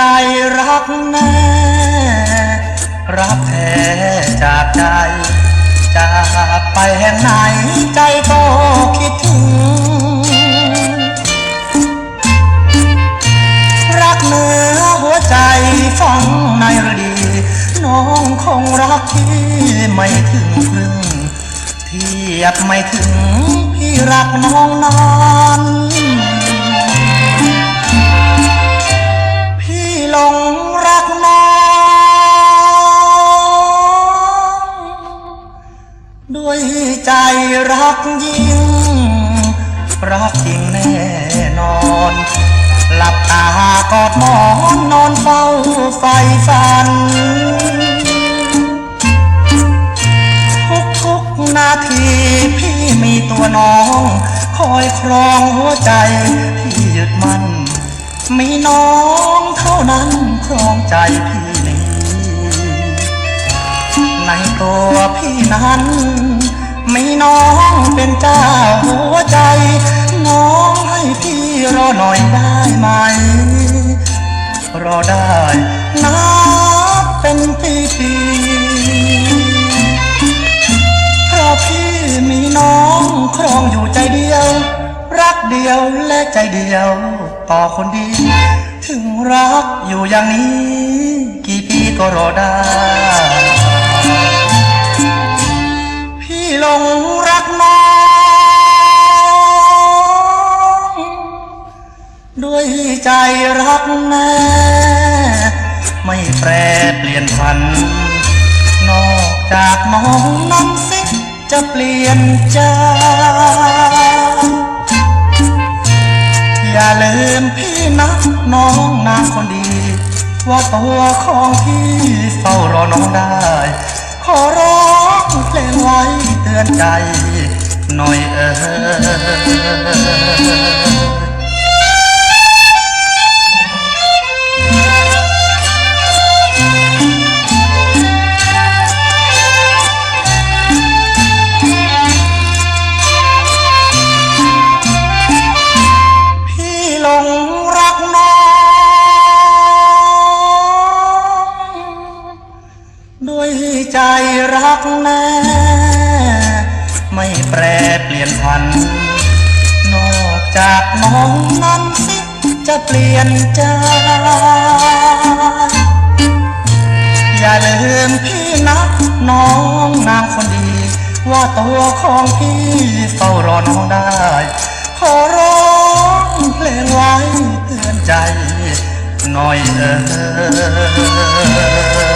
ใจรักแน่รักแท้จากใจ จากไปแห่งไหนใจก็คิดถึง รักเนื้อหัวใจฟังในรดี น้องคงรักที่ไม่ถึงครึ่งเทียบไม่ถึงพี่รักน้องนาน วยใจรักยิ่งรักจริงแน่นอน หลับตากอดหมอนนอนเฝ้าไฟฝัน ทุกทุกนาทีพี่มีตัวน้อง คอยครองหัวใจพี่ยึดมัน มีน้องเท่านั้นครองใจพี่ ในตัวพี่นั้น มีน้องเป็นเจ้าหัวใจ น้องให้พี่รอหน่อยได้ไหม รอได้นับเป็นปีปีๆเพราะพี่มีน้องครองอยู่ใจเดียว รักเดียวและใจเดียว ต่อคนดี ถึงรักอยู่อย่างนี้ กี่ปีก็รอได้ หลงรักน้อง ด้วยใจรักแน่ไม่แปรเปลี่ยนพัน นอกจากน้องนั้นสิจะเปลี่ยนใจ อย่าลืมพี่นะน้องนางคนดี ว่าตัวของพี่เฝ้ารอน้องได้ ขอร้อง อนใจหน่อยเออพี่หลงรักน้องด้วยใจรักแน่ ไม่แปรเปลี่ยนพัน นอกจากน้องนั้นสิจะเปลี่ยนใจ อย่าลืมพี่นะน้องนางคนดี ว่าตัวของพี่เฝ้ารอน้องได้ ขอร้องเพลงไว้เตือนใจ หน่อยเออ